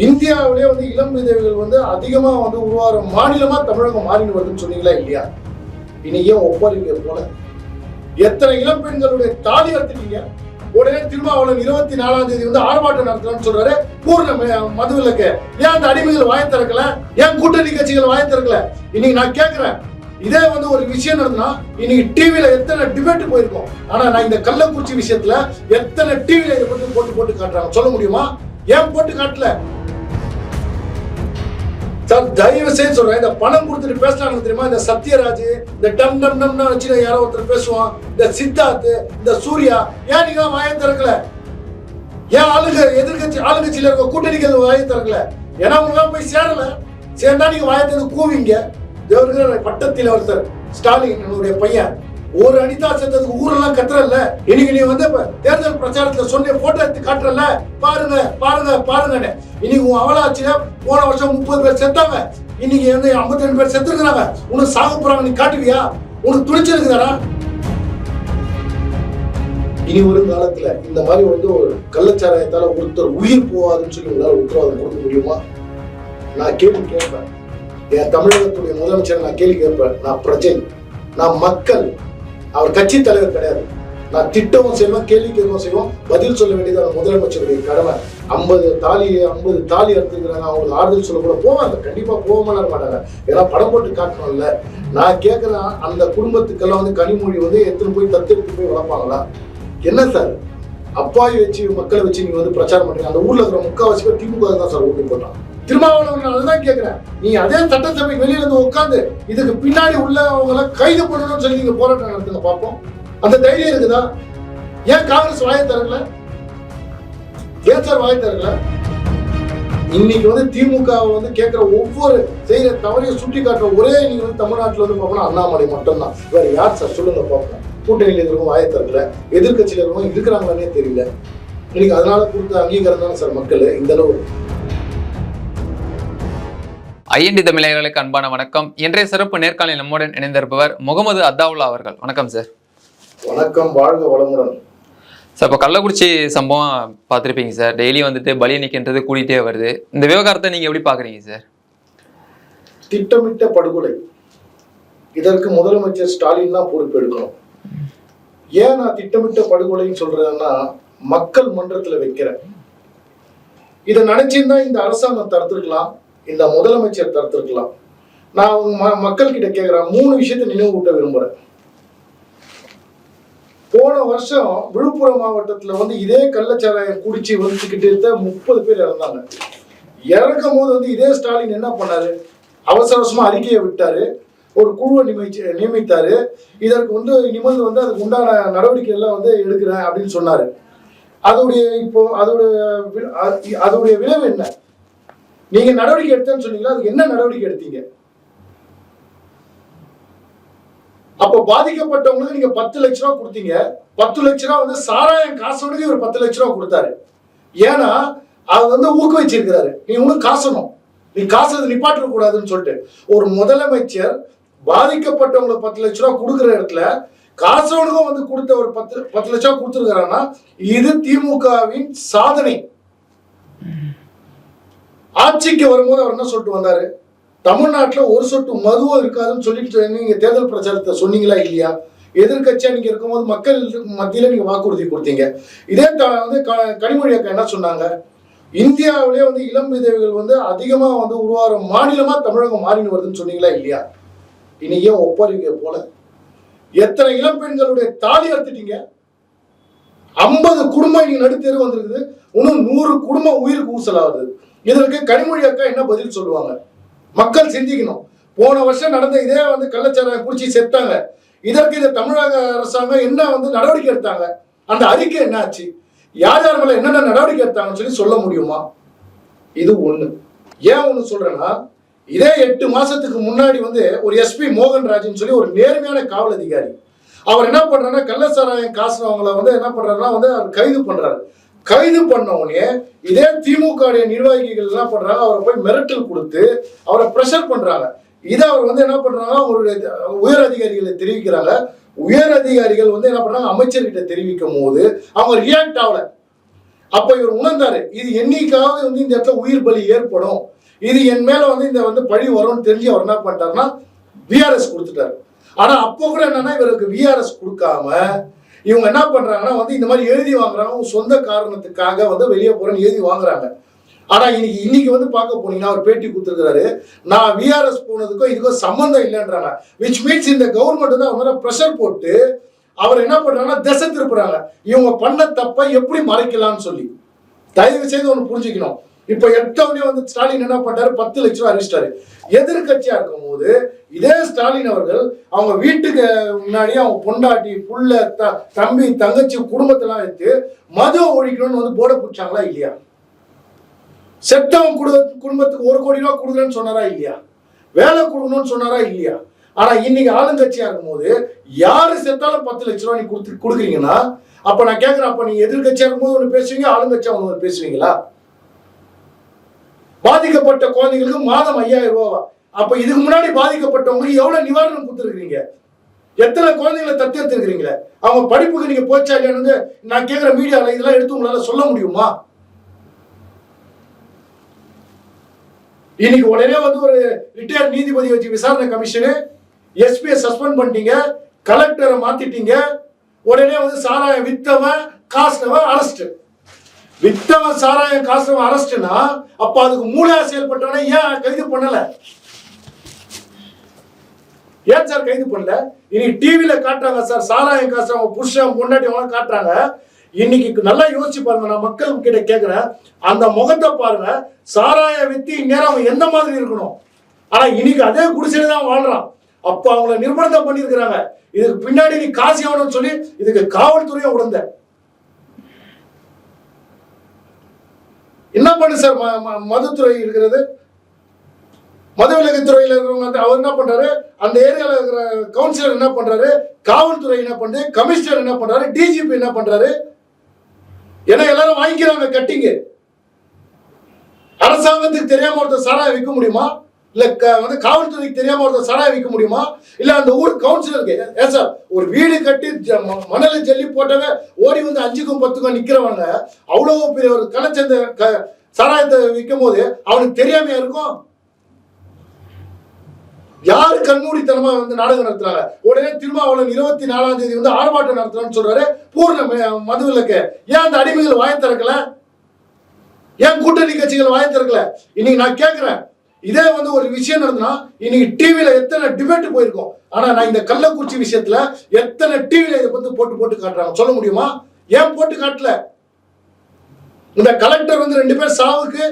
இந்தியாவிலே வந்து இளம் விதவைகள் வந்து அதிகமா வந்து உருவாகிற மாநிலமா தமிழகம் மாறின்னு வருதுன்னு சொன்னீங்களா இல்லையா? இனி ஏன் ஒப்பறிங்க போல? எத்தனை இளம் பெண்களுடைய தாலி எடுத்துட்டீங்க உடனே திருமாவளவன் இருபத்தி நாலாம் தேதி வந்து ஆர்ப்பாட்டம் நடத்தலாம்னு சொல்றாரு. பூர்ண ம- மதுவிலக்கு ஏன் அந்த அடிமைகள் வாய திறக்கல? ஏன் கூட்டணி கட்சிகள் வாய திறக்கல? இன்னைக்கு நான் கேட்கிறேன். இதே வந்து ஒரு விஷயம் நடந்தா இன்னைக்கு டிவியில எத்தனை டிபேட் போயிருக்கோம்? ஆனா நான் இந்த கள்ளக்குறிச்சி விஷயத்துல எத்தனை டிவியில இதை போட்டு போட்டு போட்டு காட்டுறாங்க. சொல்ல முடியுமா? ஏன் போட்டு காட்டல? சார் தயவு செய்து சொல்றேன் இந்த பணம் கொடுத்துட்டு பேசுறாங்க தெரியுமா? இந்த சத்யராஜ் இந்த டம் டம் டம் வச்சு யாரோ ஒருத்தர் பேசுவான். இந்த சித்தார்த் இந்த சூர்யா ஏன் நீங்க வாயை திறக்கல? ஏன் ஆளுங்க எதிர்கட்சி ஆளுங்கட்சியில இருக்க கூட்டணிகள் வாயை திறக்கல? ஏன்னா அவங்க போய் சேரல. சேர்ந்தா நீங்க வாயை கூவிங்க. தேவர்கள் பட்டத்தில் ஒருத்தர் ஸ்டாலின் என்னுடைய பையன். ஒரு அனிதா செத்ததுக்கு ஊரெல்லாம் கத்துறல்ல? இன்னைக்கு நீ வந்து தேர்தல் பிரச்சாரத்துல சொன்ன போட்டோ எடுத்து காட்டுறல பாருங்க பாருங்க பாருங்கன்னு. இன்னைக்கு உன் அவலாச்சியில போன வருஷம் முப்பது பேர் செத்தாங்க இன்னைக்கு வந்து ஐம்பத்தி ரெண்டு பேர் செத்துருக்கிறாங்க உனக்கு சாக போறாங்க நீ காட்டுவியா? உனக்கு துணிச்சிருக்குதாடா இனி ஒரு காலத்துல இந்த மாதிரி வந்து ஒரு கள்ளச்சாராயத்தால ஒருத்தர் உயிர் போவாதுன்னு சொல்லி உங்களால உத்தரவாதம் கொடுக்க முடியுமா? நான் கேள்வி கேட்பேன். என் தமிழகத்துடைய முதலமைச்சர் நான் கேள்வி கேட்பேன். நான் பிரஜை நான் மக்கள். அவர் கட்சி தலைவர் கிடையாது. நான் திட்டமும் செய்வோம் கேள்வி கேட்கவும் செய்வோம் பதில் சொல்ல வேண்டியது முதலமைச்சருடைய கடமை. ஐம்பது தாலி ஐம்பது தாலி எடுத்துக்கிறாங்க அவங்களுக்கு ஆறுதல் சொல்ல கூட போவாங்க. கண்டிப்பா போகாம மாட்டாங்க. ஏன்னா படம் போட்டு காட்டணும்ல நான் கேட்கிறேன் அந்த குடும்பத்துக்கெல்லாம் வந்து கனிமொழி வந்து எடுத்துன்னு போய் தத்தெடுத்து போய் வளர்ப்பாங்களா? என்ன சார்? அப்பாவி வச்சு மக்களை வச்சு நீங்க வந்து பிரச்சாரம் பண்றீங்க. அந்த ஊர்ல இருக்கிற முக்காவாசி பேர் திமுக தான் சார் ஓட்டு போட்டான் திருமாவளவன் நான் அதுதான் கேட்கிறேன் நீ அதே சட்டசபை வெளியில இருந்து உட்காந்து இதுக்கு பின்னாடி உள்ளவங்களை கைது பண்ணணும்னு சொல்லி நீங்க போராட்டம் நடத்துங்க பார்ப்போம் அந்த தைரியம் இருக்குதா? ஏன் காங்கிரஸ் வாய தரல ஏன் சார் வாய தரல இன்னைக்கு வந்து திமுக வந்து கேட்கிற ஒவ்வொரு செய்யற தவறையும் சுட்டி காட்டுற ஒரே நீங்க வந்து தமிழ்நாட்டில் வந்து பார்ப்போம்னா அண்ணாமலை மட்டும்தான். வேற யார் சார் சொல்லுங்க பார்ப்போம் கூட்டணியில் இருக்கிறவங்க வாயை திறக்கல. எதிர்கட்சியில இருக்கிறவங்க இருக்கிறாங்களானே தெரியல. இன்னைக்கு அதனால கொடுத்த அங்கீகாரம் தானே சார் மக்கள்? இந்த அளவு. ஐஎன்டி தமிழர்களுக்கு அன்பான வணக்கம். இன்றைய சிறப்பு நேர்காணலில் நம்முடன் இணைந்திருப்பவர் முகமது அத்தாவுல்லா அவர்கள். வணக்கம் சார். வணக்கம் வாழ்க வளமுடன். சார் இப்போ கள்ளக்குறிச்சி சம்பவம் பார்த்துருப்பீங்க சார். டெய்லி வந்துட்டு பலி எண்ணிக்கைன்றது கூடிட்டே வருது. இந்த விவகாரத்தை நீங்க எப்படி பாக்குறீங்க சார்? திட்டமிட்ட படுகொலை. இதற்கு முதலமைச்சர் ஸ்டாலின் தான் பொறுப்பு எடுக்கணும் ஏன் நான் திட்டமிட்ட படுகொலைன்னு சொல்றேன்னா மக்கள் மன்றத்துல வைக்கிறேன். இதை நினைச்சிருந்தா இந்த அரசாங்கம் தடுத்திருக்கலாம் இந்த முதலமைச்சர் தடுத்திருக்கலாம். நான் அவங்க ம- மக்கள் கிட்ட கேட்கிறேன் மூணு விஷயத்தை நினைவூட்ட விரும்புறேன். போன வருஷம் விழுப்புரம் மாவட்டத்துல வந்து இதே கள்ளச்சாராயம் குடிச்சு வந்துக்கிட்டு முப்பது பேர் இறந்தாங்க. இறக்கும் போது வந்து இதே ஸ்டாலின் என்ன பண்ணாரு? அவசர அவசரமா அறிக்கையை விட்டாரு. ஒரு குழுவை நியமிச்சு நியமித்தாரு. இதற்கு வந்து நிமிர்ந்து வந்து அதுக்கு உண்டான நடவடிக்கை எல்லாம் வந்து எடுக்கிறேன் அப்படின்னு சொன்னாரு. அதோடைய இப்போ அதோடைய அதோடைய விளைவு என்ன? நீங்க நடவடிக்கை எடுத்தேன்னு சொன்னீங்களா? அதுக்கு என்ன நடவடிக்கை எடுத்தீங்க? அப்போ பாதிக்கப்பட்டவங்களுக்கு நீங்க பத்து லட்ச ரூபா கொடுத்தீங்க. பத்து லட்ச ரூபா வந்து சாராயம் காசோடய ஒரு பத்து லட்ச ரூபா கொடுத்தாரு. ஏன்னா அது வந்து ஊக்குவிச்சிருக்கிறாரு. நீ ஒன்றும் காசணும் நீ காசுறது நிப்பாட்ட கூடாதுன்னு சொல்லிட்டு. ஒரு முதலமைச்சர் பாதிக்கப்பட்டவங்களை பத்து லட்ச ரூபா கொடுக்குற இடத்துல காசோனுக்கும் வந்து கொடுத்த ஒரு பத்து பத்து லட்ச ரூபா கொடுத்துருக்காருன்னா இது திமுகவின் சாதனை. ஆட்சிக்கு வரும்போது அவர் என்ன சொல்லிட்டு வந்தாரு? தமிழ்நாட்டில் ஒரு சொட்டு மதுவும் இருக்காதுன்னு சொல்லிட்டு நீங்க தேர்தல் பிரச்சாரத்தை சொன்னீங்களா இல்லையா? எதிர்கட்சியா நீங்க இருக்கும்போது மக்கள் மத்தியில நீங்க வாக்குறுதி கொடுத்தீங்க. இதே த- வந்து க- கனிமொழி அக்கா என்ன சொன்னாங்க? இந்தியாவிலே வந்து இளம் விதவைகள் வந்து அதிகமா வந்து உருவாகிற மாநிலமா தமிழகம் மாறின்னு வருதுன்னு சொன்னீங்களா இல்லையா? இன்னைக்கே ஏன் போல. எத்தனை இளம் பெண்களுடைய தாலி அறுத்துட்டீங்க? ஐம்பது குடும்பம் இன்னைக்கு நடுத்தேர் வந்திருக்குது. இன்னும் நூறு குடும்பம் உயிருக்கு ஊசலாகுது. இதற்கு கனிமொழி அக்கா என்ன பதில் சொல்லுவாங்க? மக்கள் சிந்திக்கணும். போன வருஷம் நடந்த இதே வந்து கள்ளச்சாராயம் குடிச்சு செத்தாங்க. இதற்கு இந்த தமிழக அரசாங்கம் என்ன வந்து நடவடிக்கை எடுத்தாங்க? அந்த அறிக்கை என்ன ஆச்சு? யார் யார் மேல என்னென்ன நடவடிக்கை எடுத்தாங்கன்னு சொல்லி சொல்ல முடியுமா? இது ஒண்ணு. ஏன் ஒண்ணு சொல்றேன்னா இதே எட்டு மாசத்துக்கு முன்னாடி வந்து ஒரு எஸ்பி மோகன்ராஜ்னு சொல்லி ஒரு நேர்மையான காவல் அதிகாரி. அவர் என்ன பண்றாருன்னா கள்ளசாராயம் காசுறவங்களை வந்து என்ன பண்றாருன்னா வந்து அவர் கைது பண்றாரு. கைது பண்ண உடனே இதே திமுக நிர்வாகிகள் என்ன பண்றாங்க அவரை போய் மிரட்டல் கொடுத்து அவரை ப்ரெஷர் பண்றாங்க. இதை அவர் வந்து என்ன பண்றாங்க அவருடைய உயர் அதிகாரிகளை தெரிவிக்கிறாங்க. உயர் அதிகாரிகள் வந்து என்ன பண்றாங்க அமைச்சர்கிட்ட தெரிவிக்கும் போது அவங்க ரியாக்ட் ஆகல. அப்ப இவர் உணர்ந்தாரு இது என்னைக்காவது வந்து இந்த இடத்துல உயிர் பலி ஏற்படும். இது என் மேல வந்து இந்த வந்து பழி வரும்னு தெரிஞ்சு அவர் என்ன பண்ணிட்டாருன்னா விஆர்எஸ் கொடுத்துட்டாரு. ஆனா அப்போ கூட என்னன்னா இவருக்கு விஆர்எஸ் கொடுக்காம இவங்க என்ன பண்றாங்கன்னா வந்து இந்த மாதிரி எழுதி வாங்குறாங்க. சொந்த காரணத்துக்காக வந்து வெளியே போறேன்னு எழுதி வாங்குறாங்க. ஆனா இன்னைக்கு இன்னைக்கு வந்து பார்க்க போனீங்கன்னா அவர் பேட்டி கொடுத்துருக்காரு நான் விஆர்எஸ் போனதுக்கும் இதுக்கும் சம்மந்தம் இல்லைன்றாங்க. விச் மீன்ஸ் இந்த கவர்மெண்ட் வந்து அவங்க ப்ரெஷர் போட்டு அவர் என்ன பண்றாங்கன்னா திசை திருப்புறாங்க. இவங்க பண்ண தப்பை எப்படி மறைக்கலாம்னு சொல்லி. தயவு செய்து ஒன்று புரிஞ்சுக்கணும். இப்ப எட்டவனே வந்து ஸ்டாலின் என்ன பண்றாரு பத்து லட்சம் ரூபா அரிச்சிட்டாரு எதிர்கட்சியா இருக்கும்போது இதே ஸ்டாலின் அவர்கள் அவங்க வீட்டுக்கு முன்னாடி அவங்க பொண்டாட்டி புள்ள த தம்பி தங்கச்சி குடும்பத்தெல்லாம் வைத்து மது ஒழிக்கணும்னு வந்து போட பிடிச்சாங்களா இல்லையா? செத்தவன் குடு குடும்பத்துக்கு ஒரு கோடி ரூபா கொடுக்குறேன்னு சொன்னாரா இல்லையா? வேலை கொடுக்கணும்னு சொன்னாரா இல்லையா? ஆனா இன்னைக்கு ஆளுங்கட்சியா இருக்கும்போது யாரு செத்தாலும் பத்து லட்ச ரூபா நீ கொடுத்து கொடுக்குறீங்கன்னா அப்ப நான் கேட்கறேன் அப்ப நீங்க எதிர்கட்சியா இருக்கும்போது ஒன்று பேசுவீங்க ஆளுங்கட்சியா ஒன்று பேசுவீங்களா? பாதிக்கப்பட்ட குழந்தைங்களுக்கு மாதம் ஐயாயிரம் ரூபாவா? அப்ப இதுக்கு முன்னாடி பாதிக்கப்பட்டவங்களுக்கு எவ்வளவு நிவாரணம் கொடுத்துருக்கீங்க எத்தனை குழந்தைங்களை தத்தெடுத்துருக்கீங்களே அவங்க படிப்புக்கு நீங்க போச்சா இல்லையானு நான் கேட்கிற மீடியாவில் இதெல்லாம் எடுத்து உங்களால சொல்ல முடியுமா? இன்னைக்கு உடனே வந்து ஒரு ரிட்டையர்ட் நீதிபதி வச்சு விசாரணை கமிஷனு எஸ்பியை சஸ்பெண்ட் பண்ணிட்டீங்க கலெக்டரை மாத்திட்டீங்க உடனே வந்து சாராயம் வித்தவன் காசுனவன் அரெஸ்ட் வித்தவன் சாராயம் காசுனவன் அரெஸ்ட்னா அப்ப அதுக்கு மூளையா செயல்பட்டவன ஏன் கைது பண்ணல? ஏன் சார் கைது பண்ணல? இன்னைக்கு டிவில காட்டுறாங்க சார் சாராயம் காசு அவங்க புருஷன் பொண்டாட்டி அவங்க காட்டுறாங்க. இன்னைக்கு நல்லா யோசிச்சு பாருங்க நான் மக்கள் கிட்ட கேக்குறேன். அந்த முகத்தை பாருங்க சாராய வித்தி இந்நேரம் அவன் எந்த மாதிரி இருக்கணும்? ஆனா இன்னைக்கு அதே குடிசையில தான் வாழ்றான். அப்ப அவங்கள நிர்பந்தம் பண்ணியிருக்கிறாங்க. இதுக்கு பின்னாடி நீ காசு எவனும் சொல்லி இதுக்கு காவல்துறையை உடந்த என்ன பண்ணு சார்? ம- ம- மதுத்துறை இருக்கிறது. மதுவிலக்குத்துறையில் இருக்கிறவங்க அவர் என்ன பண்றாரு? அந்த ஏரியால இருக்கிற கவுன்சிலர் என்ன பண்றாரு? காவல்துறை என்ன பண்ணுது கமிஷனர் என்ன பண்றாரு? டிஜிபி என்ன பண்றாரு? ஏன்னா எல்லாரும் வாங்கிக்கிறாங்க கட்டிங்க. அரசாங்கத்துக்கு தெரியாம ஒருத்தர் சாராய விற்க முடியுமா? இல்ல க- வந்து காவல்துறைக்கு தெரியாம ஒருத்தர் சாராயம் விற்க முடியுமா? இல்ல அந்த ஊர் கவுன்சிலருக்கு ஏன் சார் ஒரு வீடு கட்டி ஜ- ம- மணல ஜல்லி போட்டவங்க ஓடி வந்து அஞ்சுக்கும் பத்துக்கும் நிக்கிறவங்க அவ்வளவு பெரிய ஒரு கணச்சந்த க- சாராயத்தை விற்கும் போது அவனுக்கு தெரியாமையா இருக்கும்? யாரு கண்மூடித்தனமா வந்து நாடகம் நடத்துறாங்க? உடனே திருமாவளவன் இருபத்தி நாலாம் தேதி வந்து ஆர்ப்பாட்டம் நடத்துறான்னு சொல்றாரு. பூர்ண மதுவிலக்கு ஏன் அந்த அடிமைகள் வாய திறக்கல? ஏன் கூட்டணி கட்சிகள் வாய திறக்கல? இன்னைக்கு நான் கேட்கிறேன் இதே வந்து ஒரு விஷயம் நடந்தா இன்னைக்கு டிவியில எத்தனை டிபேட் போயிருக்கோம். ஆனா நான் இந்த கள்ளக்குறிச்சி விஷயத்துல எத்தனை டிவியில இதை வந்து போட்டு போட்டு காட்டுறாங்க. சொல்ல முடியுமா? ஏன் போட்டு காட்டல? இந்த கலெக்டர் வந்து ரெண்டு பேர் சாவுக்கு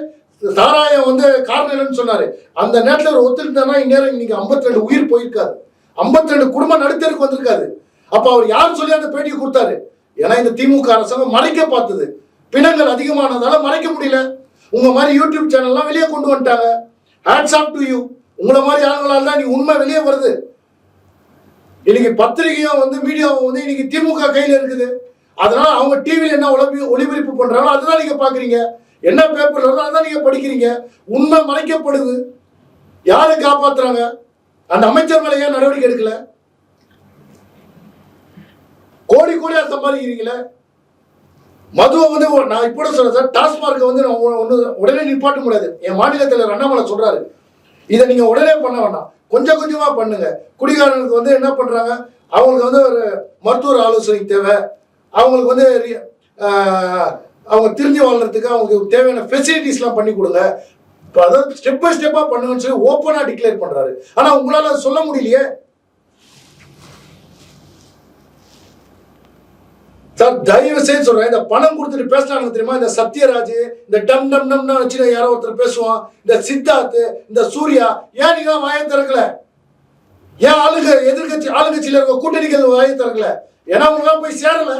தாராயம் வந்து காரணம் இல்லைன்னு சொன்னாரு. அந்த நேரத்தில் ஒரு ஒத்துக்கிட்டானா இந்நேரம் இன்னைக்கு 52 ரெண்டு உயிர் போயிருக்காது 52 ரெண்டு குடும்பம் நடுத்தருக்கு வந்திருக்காது அப்ப அவர் யார் சொல்லி அந்த பேட்டியை கொடுத்தாரு? ஏன்னா இந்த திமுக அரசாங்கம் மறைக்க பார்த்தது. பிணங்கள் அதிகமானதால மறைக்க முடியல. உங்க மாதிரி யூடியூப் சேனல்லாம் வெளியே கொண்டு வந்துட்டாங்க. ஹேண்ட்ஸ் ஆஃப் டு யூ உங்களை மாதிரி ஆளுங்களால் தான் நீ உண்மை வெளியே வருது. இன்னைக்கு பத்திரிகையும் வந்து மீடியாவும் வந்து இன்னைக்கு திமுக கையில் இருக்குது. அதனால அவங்க டிவியில் என்ன ஒளிபி ஒளிபரப்பு பண்ணுறாங்களோ அதுதான் நீங்கள் பார்க்குறீங்க என்ன பேப்பர்ல வருதோ அதான் நீங்கள் படிக்கிறீங்க. உண்மை மறைக்கப்படுது. யாரை காப்பாத்துறாங்க? அந்த அமைச்சர் மேலே ஏன் நடவடிக்கை எடுக்கல? கோடி கோடியாக சம்பாதிக்கிறீங்களே? மதுவை வந்து நான் இப்போ சொல்றேன் சார். டாஸ்மார்க்கை வந்து நான் உடனே நிப்பாட்ட முடியாது. என் மாநிலத்தில் அண்ணாமலை சொல்றாரு. இதை நீங்க உடனே பண்ண வேண்டாம். கொஞ்சம் கொஞ்சமா பண்ணுங்க. குடிகாரனுக்கு வந்து என்ன பண்றாங்க? அவங்களுக்கு வந்து ஒரு மருத்துவர் ஆலோசனை தேவை. அவங்களுக்கு வந்து அவங்க திரும்பி வாழ்றதுக்கு அவங்களுக்கு தேவையான ஃபெசிலிட்டிஸ்லாம் பண்ணி கொடுங்க. இப்போ அதாவது ஸ்டெப் பை ஸ்டெப்பாக பண்ணுங்கன்னு சொல்லி ஓப்பனாக டிக்ளேர் பண்ணுறாரு ஆனால் உங்களால் அதை சொல்ல முடியலையே. சார் தயவு செய்து சொல்றேன் இந்த பணம் கொடுத்துட்டு பேசுறாங்க தெரியுமா? இந்த சத்யராஜ் இந்த டம் டம் டம்னா வச்சு யாரோ ஒருத்தர் பேசுவான். இந்த சித்தார்த் இந்த சூர்யா ஏன் நீங்க வாயை திறக்கல? ஏன் ஆளுங்க எதிர்கட்சி ஆளுங்கட்சியில் இருக்க கூட்டணிகள் வாயை திறக்கல? ஏன்னா உங்களாம் போய் சேரல.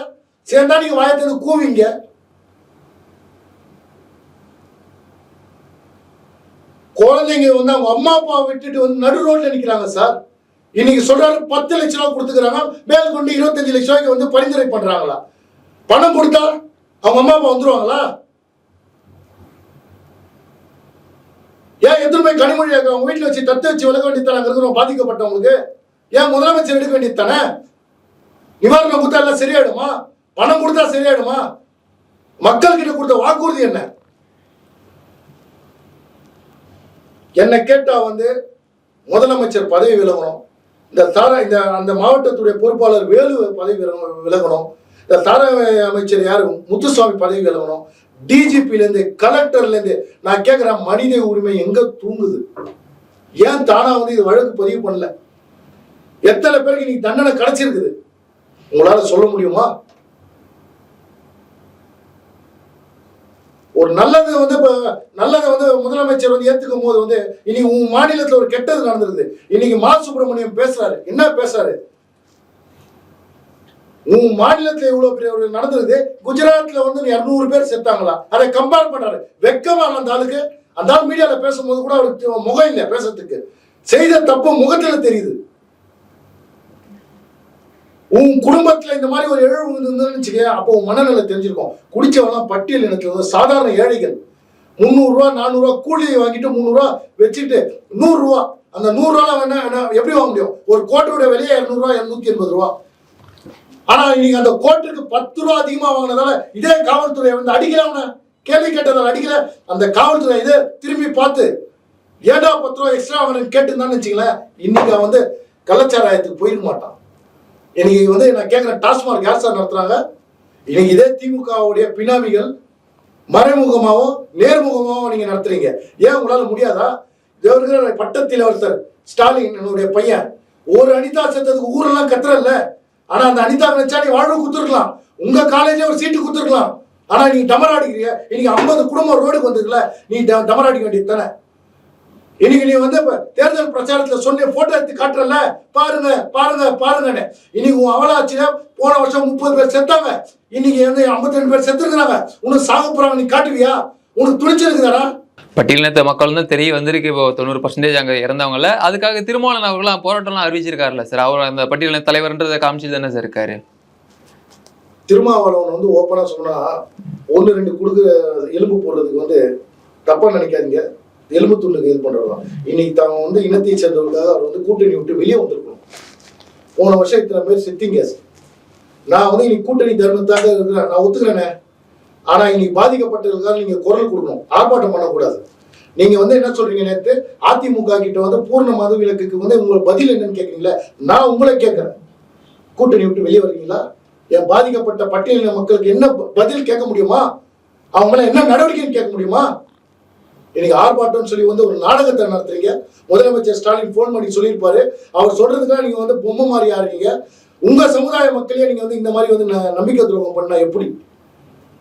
சேர்ந்தா நீங்க வாய திறந்து கூவிங்க. குழந்தைங்க வந்து அவங்க அம்மா அப்பா விட்டுட்டு வந்து நடு ரோட்ல நிக்கிறாங்க சார். இன்னைக்கு சொல்றாரு பத்து லட்ச ரூபா கொடுத்துக்கிறாங்க. மேல் கொண்டு இருபத்தஞ்சு லட்ச ரூபாய்க்கு வந்து பரிந்துரை பண்றாங்களா? பணம் கொடுத்தா அவங்க அம்மா அப்பா வந்துருவாங்களா? ஏன் எத்தனை போய் அவங்க வீட்டில் வச்சு தத்து வச்சு விலக வேண்டியதானே அங்க இருக்கிறவங்க பாதிக்கப்பட்டவங்களுக்கு? ஏன் முதலமைச்சர் எடுக்க வேண்டியது தானே நிவாரணம் கொடுத்தா எல்லாம் சரியாயிடுமா? பணம் கொடுத்தா சரியாயிடுமா? மக்கள்கிட்ட கொடுத்த வாக்குறுதி என்ன? என்னை கேட்டா வந்து முதலமைச்சர் பதவி விலகணும். இந்த தாரா இந்த அந்த மாவட்டத்துடைய பொறுப்பாளர் வேலு பதவி விலகணும் விலகணும். இந்த தாரா அமைச்சர் யாரும் முத்துசுவாமி பதவி விலகணும். டிஜிபிலேருந்து கலெக்டர்லேருந்து நான் கேட்குறேன் மனித உரிமை எங்கே தூங்குது? ஏன் தானா வந்து இது வழக்கு பதிவு பண்ணல? எத்தனை பேருக்கு இன்னைக்கு தண்டனை கிடைச்சிருக்குது உங்களால் சொல்ல முடியுமா? ஒரு நல்லது வந்து இப்போ நல்லதை வந்து முதலமைச்சர் வந்து ஏற்றுக்கும் போது வந்து இன்னைக்கு உன் மாநிலத்தில் ஒரு கெட்டது நடந்திருக்குது. இன்னைக்கு மா சுப்பிரமணியம் பேசுறாரு. என்ன பேசுறாரு? உன் மாநிலத்தில் இவ்வளவு பெரிய ஒரு நடந்திருக்குது. குஜராத்தில் வந்து இரநூறு பேர் செத்தாங்களா? அதை கம்பேர் பண்ணாரு வெக்கமாக அந்த ஆளுக்கு? அந்த ஆள் மீடியாவில் பேசும்போது கூட அவருக்கு முகம் இல்லை பேசுறதுக்கு. செய்த தப்பு முகத்தில் தெரியுது. உன் குடும்பத்துல இந்த மாதிரி ஒரு இழவு இருந்ததுன்னு அப்போ உன் மனநிலை தெரிஞ்சிருக்கும். குடிச்சவெல்லாம் பட்டியல் இனத்துல சாதாரண ஏழைகள். முந்நூறுரூவா நானூறுரூவா கூலி வாங்கிட்டு முந்நூறுரூவா வச்சுட்டு நூறுரூவா. அந்த நூறுரூவா வேணா என்ன எப்படி வாங்க முடியும்? ஒரு கோட்டோட விலையே இரநூறுவா இரநூத்தி எண்பது ரூபா. ஆனா நீங்கள் அந்த கோட்டுக்கு பத்து ரூபா அதிகமா வாங்கினதால இதே காவல்துறை வந்து அடிக்கல அவனை. கேள்வி கேட்டதால் அடிக்கல. அந்த காவல்துறை இதே திரும்பி பார்த்து ஏடா பத்து ரூபா எக்ஸ்ட்ரா வாங்கினு கேட்டுருந்தான்னு வச்சுங்களேன் இன்னைக்கு வந்து கள்ளச்சாராயத்துக்கு போயிட மாட்டான். இன்னைக்கு வந்து நான் கேட்குறேன் டாஸ்மாக் யார் சார் நடத்துகிறாங்க இன்னைக்கு இதே திமுகவுடைய பினாமிகள் மறைமுகமாகவும் நேர்முகமாகவும் நீங்கள் நடத்துறீங்க. ஏன் உங்களால் முடியாதா? தேவர்கள் பட்டத்தில் ஒருத்தர் ஸ்டாலின் என்னுடைய பையன். ஒரு அனிதா செத்ததுக்கு ஊரெல்லாம் கத்துறல்ல. ஆனா அந்த அனிதா நினைச்சா நீ வாழ்வு குத்துருக்கலாம் உங்க காலேஜே ஒரு சீட்டு குத்துருக்கலாம் ஆனா நீங்கள் டமராடிக்கிறீங்க. இன்னைக்கு ஐம்பது குடும்பம் ரோடுக்கு வந்திருக்குல்ல. நீ டமராடிக்க வேண்டியது தானே? இன்னைக்கு நீ வந்து தேர்தல் பிரச்சாரத்துல சொன்ன போட்டோ எடுத்து காட்டுறல பாருங்க பாருங்க பாருங்கன்னு. இன்னைக்கு உன் அவலாச்சியில போன வருஷம் முப்பது பேர் செத்தாங்க இன்னைக்கு வந்து 52 பேர் செத்துருக்காங்க உனக்கு சாக போறாங்க நீ காட்டுவியா? உனக்கு துணிச்சிருக்குதாடா பட்டியலினத்த மக்கள் வந்து தெரிய வந்திருக்கு. இப்போ தொண்ணூறு பர்சன்டேஜ் அங்கே இறந்தவங்கள அதுக்காக திருமாவளவன் அவர்களாம் போராட்டம்லாம் அறிவிச்சிருக்காருல்ல சார். அவர் அந்த பட்டியலின தலைவர்ன்றதை காமிச்சு தானே சார் இருக்காரு? திருமாவளவன் வந்து ஓப்பனா சொன்னா ஒன்று ரெண்டு கொடுக்குற எலும்பு போடுறதுக்கு வந்து தப்பா நினைக்காதீங்க. எலும்பு துண்டுக்கு இது பண்றதுதான். இன்னைக்கு தான் வந்து இனத்தை சேர்ந்தவர்களுக்காக அவர் வந்து கூட்டணி விட்டு வெளியே வந்திருக்கணும். போன வருஷம் இத்தனை பேர் சித்திங்க நான் வந்து இன்னைக்கு கூட்டணி தர்மத்தாக இருக்கிறேன். நான் ஒத்துக்கிறேனே. ஆனா இன்னைக்கு பாதிக்கப்பட்டவர்களுக்காக நீங்க குரல் கொடுக்கணும். ஆர்ப்பாட்டம் பண்ணக்கூடாது. நீங்க வந்து என்ன சொல்றீங்க நேத்து? அதிமுக கிட்ட வந்து பூர்ண மது விலக்குக்கு வந்து உங்களுக்கு பதில் என்னன்னு கேக்குறீங்களா? நான் உங்களை கேட்கறேன் கூட்டணி விட்டு வெளியே வரீங்களா என் பாதிக்கப்பட்ட பட்டியலின மக்களுக்கு என்ன ப- பதில் கேட்க முடியுமா? அவங்கள என்ன நடவடிக்கைன்னு கேட்க முடியுமா? இன்னைக்கு ஆர்ப்பாட்டம்னு சொல்லி வந்து ஒரு நாடகத்தை நடத்துறீங்க. முதலமைச்சர் ஸ்டாலின் ஃபோன் பண்ணி சொல்லியிருப்பாரு. அவர் சொல்றதுக்காக நீங்க வந்து பொம்மை மாதிரி ஆடுறீங்க உங்க சமுதாய மக்களே நீங்க வந்து இந்த மாதிரி வந்து ந- நம்பிக்கை துரோகம் பண்ணா எப்படி?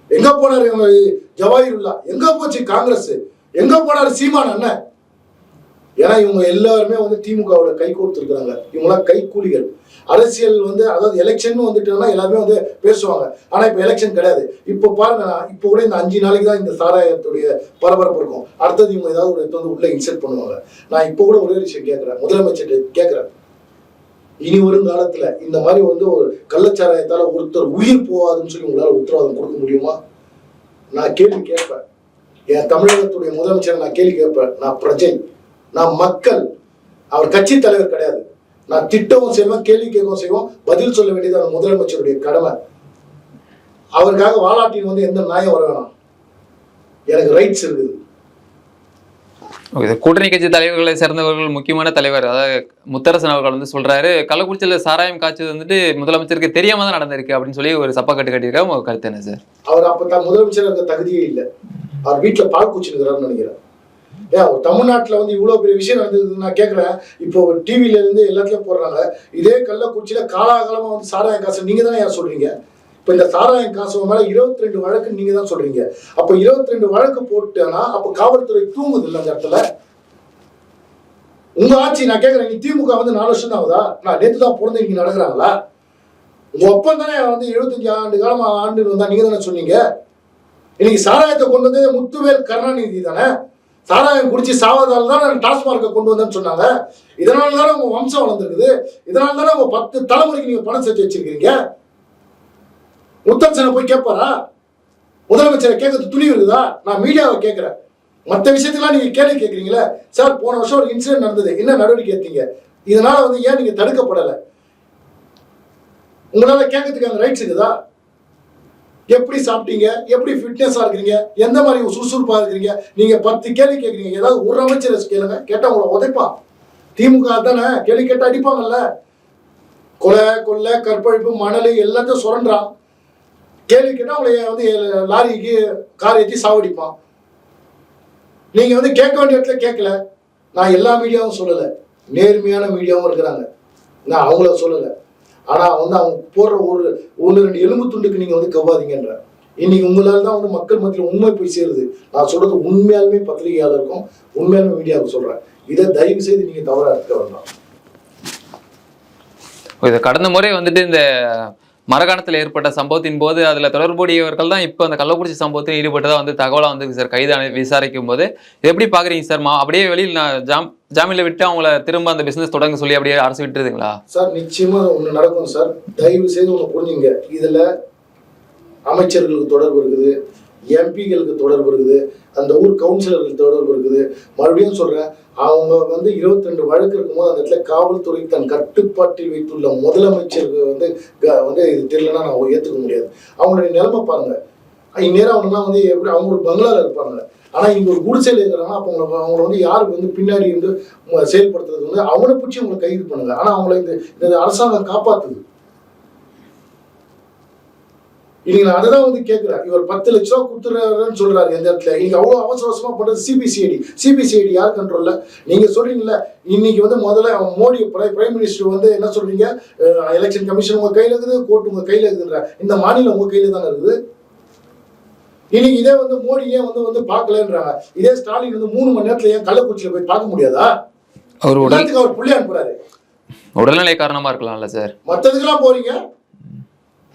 எங்க போனாரு இவங்க ஜவாஹிருல்லா? எங்க போச்சு காங்கிரஸ்? எங்க போனாரு சீமான் அண்ணன்? ஏன்னா இவங்க எல்லாருமே வந்து திமுகவோட கை கொடுத்துருக்குறாங்க இவங்களாம் கைக்கூலிகள். அரசியல் வந்து அதாவது எலெக்ஷன் வந்துட்டுனா எல்லாருமே வந்து பேசுவாங்க. ஆனா இப்ப எலெக்ஷன் கிடையாது. இப்போ பாருங்க நான் இப்போ கூட இந்த அஞ்சு நாளைக்கு தான் இந்த சாராயத்துடைய பரபரப்பு இருக்கும். அடுத்தது இவங்க ஏதாவது ஒரு வந்து உள்ள இன்செர்ட் பண்ணுவாங்க. நான் இப்போ கூட ஒரே விஷயம் கேட்கறேன். முதலமைச்சர் கேட்குறேன். இனி வரும் காலத்துல இந்த மாதிரி வந்து ஒரு கள்ளச்சாராயத்தால ஒருத்தர் உயிர் போகாதுன்னு சொல்லி உங்களால உத்தரவாதம் கொடுக்க முடியுமா? நான் கேள்வி கேட்பேன். என் தமிழகத்துடைய முதலமைச்சர் நான் கேள்வி கேட்பேன். நான் பிரஜை. நான் மக்கள். அவர் கட்சி தலைவர் கிடையாது. நான் திட்டவும் செய்வேன் கேள்வி கேட்கவும் செய்வோம் பதில் சொல்ல வேண்டியது அந்த முதலமைச்சருடைய கடமை. அவருக்காக வாலாட்டின் வந்து எந்த நியாயம் வர வேணாம். எனக்கு ரைட்ஸ் இருக்குது. கூட்டணி கட்சி தலைவர்களை சேர்ந்தவர்கள் முக்கியமான தலைவர் அதாவது முத்தரசன் அவர்கள் வந்து சொல்றாரு கள்ளக்குறிச்சியில் சாராயம் காய்ச்சது வந்துட்டு முதலமைச்சருக்கு தெரியாம தான் நடந்திருக்கு அப்படின்னு சொல்லி ஒரு சப்பா கட்டு கட்டியிருக்காரு உங்க கருத்து என்ன சார் அவர் அப்ப தான் முதலமைச்சர் இருக்க தகுதியே இல்லை. அவர் வீட்டுல பால் குச்சிருக்கிறாருன்னு நினைக்கிறேன். ஏன் தமிழ்நாட்டில் வந்து இவ்வளோ பெரிய விஷயம் நடந்தது நான் கேட்குறேன் இப்போ டிவியிலேருந்து இருந்து போடுறாங்க. இதே கள்ளக்குறிச்சியில காலாகாலமாக வந்து சாராயம் காசு நீங்க தானே யார் சொல்றீங்க? இப்போ இந்த சாராயம் காசு மேல இருபத்தி ரெண்டு வழக்கு நீங்க தான் சொல்றீங்க. அப்போ இருபத்தி ரெண்டு வழக்கு போட்டேன்னா அப்போ காவல்துறை தூங்குது இல்லை அந்த இடத்துல? உங்க ஆட்சி நான் கேட்குறேன் நீ திமுக வந்து நாலு வருஷம் தான் ஆகுதா? நான் நேற்று தான் பிறந்து இங்க நடக்கிறாங்களா? உங்க ஒப்பம் தானே வந்து எழுபத்தஞ்சு ஆண்டு காலமாக ஆண்டு வந்தா நீங்க தானே சொன்னீங்க? இன்னைக்கு சாராயத்தை கொண்டு வந்து முத்துவேல் கருணாநிதி தானே? சாராயம் குடிச்சு சாவதால தான் டாஸ்மார்க்கை கொண்டு வந்தேன்னு சொன்னாங்க. இதனால தானே உங்க வம்சம் வளர்ந்துருக்குது. இதனால தானே உங்க பத்து தலைமுறைக்கு நீங்க பணம் சேர்த்து வச்சிருக்கீங்க முத்தரசனை போய் கேட்பாரா? முதலமைச்சரை கேட்கறது துணி இருக்குதா நான் மீடியாவை கேட்கிறேன். மற்ற விஷயத்துலாம் நீங்க கேள்வி கேட்குறீங்களே. சார் போன வருஷம் ஒரு இன்சிடென்ட் நடந்தது. என்ன நடவடிக்கை எடுத்தீங்க? இதனால வந்து ஏன் நீங்க தடுக்கப்படலை? உங்களால கேட்கறதுக்கு அந்த ரைட்ஸ் இருக்குதா? எப்படி சாப்பிட்டீங்க? எப்படி ஃபிட்னஸாக இருக்கிறீங்க? எந்த மாதிரி சுறுசுறுப்பாக இருக்கிறீங்க? நீங்கள் பத்து கேள்வி கேட்குறீங்க ஏதாவது ஒரு அமைச்சர் கேளுங்க. கேட்டால் உங்களை உதைப்பான் திமுக தானே? கேள்வி கேட்டால் அடிப்பாங்கல்ல. கொலை கொள்ளை கற்பழிப்பு மணல் எல்லாத்தையும் சுரண்டான் கேள்வி கேட்டால் உங்களை வந்து லாரிக்கு கார் ஏற்றி சாவடிப்பான். நீங்கள் வந்து கேட்க வேண்டிய இடத்துல கேட்கல. நான் எல்லா மீடியாவும் சொல்லலை. நேர்மையான மீடியாவும் இருக்கிறாங்க. நான் அவங்கள சொல்லலை. ஆனா வந்து அவங்க போடுற ஒரு ஒன்று ரெண்டு எலும்பு துண்டுக்கு நீங்க வந்து கவ்வாதீங்கன்ற. இன்னைக்கு உங்களால தான் வந்து மக்கள் மத்தியில் உண்மை போய் சேருது. நான் சொல்றது உண்மையாலுமே பத்திரிகையாளருக்கும் உண்மையாலுமே மீடியாவுக்கு சொல்றேன். இதை தயவு செய்து நீங்க தவறா எடுத்துக்க வேண்டாம். இதை கடந்த முறை வந்துட்டு இந்த மரகாணத்தில் ஏற்பட்ட சம்பவத்தின் போது அதுல தொடர்புடையவர்கள் தான் இப்போ அந்த கள்ளக்குறிச்சி சம்பவத்தில் ஈடுபட்டதா வந்து தகவலா வந்து சார் கைதான விசாரிக்கும் போது இது எப்படி பாக்குறீங்க சார்? மா அப்படியே வெளியில் நான் ஜாம் ஜாமீனில் விட்டு அவங்கள திரும்ப அந்த பிசினஸ் தொடங்க சொல்லி அப்படியே அரசு விட்டுருதுங்களா? சார் நிச்சயமாக ஒன்று நடக்கும் சார். தயவு செய்து ஒன்று புரிஞ்சுங்க. இதில் அமைச்சர்களுக்கு தொடர்பு இருக்குது எம்பிகளுக்கு தொடர்பு இருக்குது அந்த ஊர் கவுன்சிலர்களுக்கு தொடர்பு இருக்குது. மறுபடியும் சொல்றேன் அவங்க வந்து 22 ரெண்டு வழக்கு இருக்கும்போது அந்த இடத்துல காவல்துறை தன் கட்டுப்பாட்டில் வைத்துள்ள முதலமைச்சருக்கு வந்து க- வந்து இது தெரியலன்னா நான் ஏற்றுக்க முடியாது. அவங்களுடைய நிலைமை பாருங்க. இந்நேரம் அவங்கலாம் வந்து எப்படி அவங்க ஒரு பங்களால இருப்பாங்க. ஆனா இங்க ஒரு குடிசையில் இருக்கிறாங்கன்னா அப்போ அவங்க அவங்கள வந்து யாருக்கு வந்து பின்னாடி வந்து செயல்படுத்துறது வந்து அவனை பிடிச்சி அவங்களை கைது பண்ணுங்க. ஆனா அவங்கள இந்த இந்த அரசாங்கம் காப்பாத்துது. இன்னைக்கு நான் அதுதான் வந்து கேட்கிறேன் இவர் பத்து லட்ச ரூபா கொடுத்துறாருன்னு சொல்றாரு எந்த இடத்துல? இன்னைக்கு அவ்வளவு அவசர அவசரமா பண்றது சிபிசிஐடி சிபிசிஐடி யார் கண்ட்ரோல்ல நீங்க சொல்றீங்கல்ல இன்னைக்கு வந்து முதல்ல மோடி பிரைம் மினிஸ்டர் வந்து என்ன சொல்றீங்க? எலெக்ஷன் கமிஷன் உங்க கையில இருக்குது கோர்ட் உங்க கையில இருக்குதுன்ற. இந்த மாநிலம் உங்க கையில தானே இருக்குது? இன்னைக்கு இதே வந்து மோடி ஏன் வந்து வந்து பார்க்கலன்றாங்க. இதே ஸ்டாலின் வந்து மூணு மணி நேரத்துல ஏன் கள்ளக்குறிச்சியில போய் பார்க்க முடியாதா? அவர் உடல் எல்லாத்துக்கும் அவர் புள்ளி அனுப்புறாரு. உடல்நிலை காரணமா இருக்கலாம்ல சார். மத்ததுக்கெல்லாம் போறீங்க?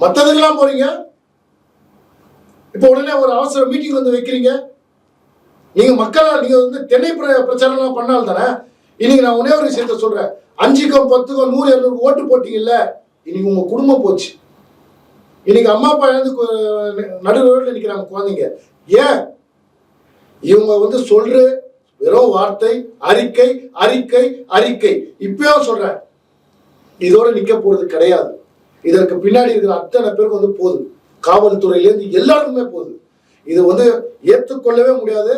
மத்ததுக்கெல்லாம் போறீங்க? இப்போ உடனே ஒரு அவசர மீட்டிங் வந்து வைக்கிறீங்க. நீங்க மக்கள் நீங்க வந்து தென்னை பிர- பிரச்சாரம்லாம் பண்ணால் தானே இன்னைக்கு நான் ஒரே ஒரு விஷயத்த சொல்றேன். அஞ்சுக்கும் பத்துக்கும் நூறு எழுநூறு ஓட்டு போட்டீங்கல்ல இன்னைக்கு உங்க குடும்பம் போச்சு. இன்னைக்கு அம்மா அப்பா இழந்து நடு ரோட்ல நிக்கிறாங்க குழந்தைங்க. ஏன்? இவங்க வந்து சொல்ற வெறும் வார்த்தை அறிக்கை அறிக்கை அறிக்கை. இப்பயும் சொல்றேன். இதோட நிக்க போறது கிடையாது. இதற்கு பின்னாடி இருக்கிற அத்தனை பேருக்கு வந்து போதும். காவல்துறையிலேருந்து எல்லாருக்குமே போகுது. இது வந்து ஏற்றுக்கொள்ளவே முடியாது.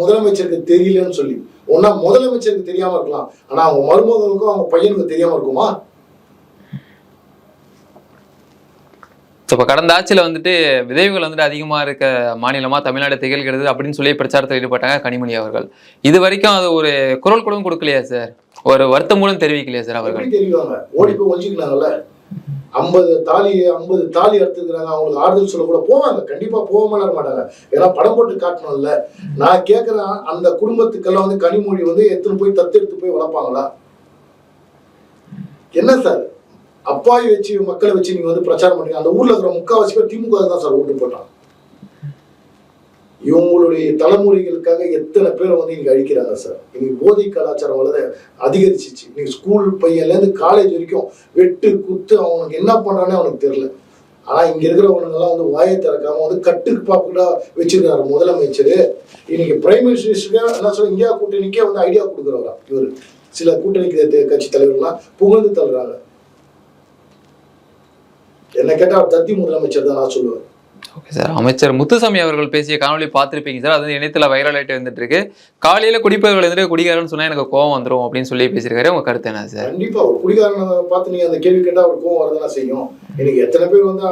முதலமைச்சருக்கு தெரியலன்னு சொல்லி. ஒன்னா முதலமைச்சருக்கு தெரியாம இருக்கலாம். ஆனா அவங்க மருமகளுக்கும் அவங்க பையனுக்கு தெரியாம இருக்குமா? இப்போ கடந்த ஆட்சியில் வந்துட்டு விதைவுகள் வந்துட்டு அதிகமாக இருக்க மாநிலமாக தமிழ்நாடு திகழ்கிறது அப்படின்னு சொல்லி பிரச்சாரத்தில் ஈடுபட்டாங்க கனிமொழி அவர்கள். இது வரைக்கும் அது ஒரு குரல் கூட கொடுக்கலையா சார் ஒரு வருத்தம் மூலம் தெரிவிக்கலையா சார் அவர்கள்? தெரியுவாங்க ஓடி போய் ஒழிச்சுக்கலாங்கல்ல? ஐம்பது தாலி ஐம்பது தாலி எடுத்துக்கிறாங்க அவங்களுக்கு ஆறுதல் சொல்ல கூட போவாங்க. கண்டிப்பா போக மாட்டாங்க ஏன்னா படம் போட்டு காட்டணும்ல. நான் கேட்கிறேன் அந்த குடும்பத்துக்கெல்லாம் வந்து கனிமொழி வந்து எடுத்துன்னு போய் தத்து எடுத்து போய் வளர்ப்பாங்களா? என்ன சார்? அப்பாவி வச்சு மக்களை வச்சு நீங்க வந்து பிரச்சாரம் பண்ணுறீங்க அந்த ஊர்ல இருக்கிற முக்காவாசி பேர் திமுக தான் சார் ஓட்டு போட்டான் இவங்களுடைய தலைமுறைகளுக்காக எத்தனை பேரை வந்து இன்னைக்கு அழிக்கிறாங்க சார் இன்னைக்கு போதை கலாச்சாரம் வளர அதிகரிச்சிச்சு. இன்னைக்கு ஸ்கூல் பையன்லேருந்து காலேஜ் வரைக்கும் வெட்டு குத்து அவனுக்கு என்ன பண்றானே அவனுக்கு தெரியல. ஆனா இங்க இருக்கிறவனுங்கெல்லாம் வந்து வாயை திறக்காம வந்து கட்டுக்கு பாப்புடா வச்சிருக்காரு முதலமைச்சர். இன்னைக்கு பிரைம் மினிஸ்டருக்கு என்ன சொல்ல இந்தியா கூட்டணிக்கே வந்து ஐடியா கொடுக்குறவரா? இவர். சில கூட்டணி கட்சி தலைவர்கள்லாம் புகழ்ந்து தள்ளுறாங்க. என்ன கேட்டால் தத்தி முதலமைச்சர் தான் நான் சொல்லுவேன். ஓகே சார் அமைச்சர் முத்துசாமி அவர்கள் பேசிய காணொலி பார்த்துருப்பீங்க சார் அது வந்து இணையத்தில் வைரல் ஆகிட்டு வந்துட்டு இருக்கு காலையில் குடிப்பவர்கள் வந்துட்டு குடிகாரன்னு சொன்னால் எனக்கு கோவம் வந்துடும் அப்படின்னு சொல்லி பேசியிருக்காரு. உங்கள் கருத்து என்ன சார் கண்டிப்பாக ஒரு குடிகாரனை பார்த்து நீங்கள் அந்த கேள்வி கேட்டால் அவர் கோவம் வரதானே செய்யும். இன்னைக்கு எத்தனை பேர் வந்து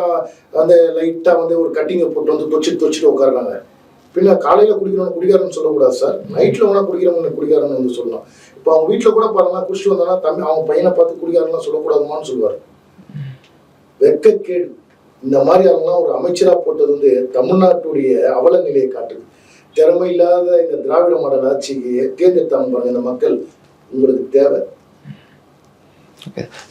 அந்த லைட்டாக வந்து ஒரு கட்டிங்கை போட்டு வந்து தொச்சிட்டு தொச்சிட்டு உட்காருறாங்க. பின்ன காலையில் குடிக்கிறவங்க குடிகாரன்னு சொல்லக்கூடாது சார் நைட்டில் வேணால் குடிக்கிறவங்க குடிகாரன்னு வந்து சொல்லலாம். இப்போ அவங்க வீட்டில் கூட பாருங்க குடிச்சிட்டு வந்தாங்கன்னா தம்பி அவங்க பையனை பார்த்து குடிகாரன்லாம் சொல்லக்கூடாதுமான்னு சொல்லுவார். வெட்கக்கேடு இந்த மாதிரி அவங்களாம் ஒரு அமைச்சராக போட்டது வந்து தமிழ்நாட்டுடைய அவல நிலையை காட்டுது. திறமை இல்லாத இந்த திராவிட மாடல் ஆட்சிக்கு தேர்ந்தெடுத்தாங்க பாருங்க இந்த மக்கள். உங்களுக்கு தேவை.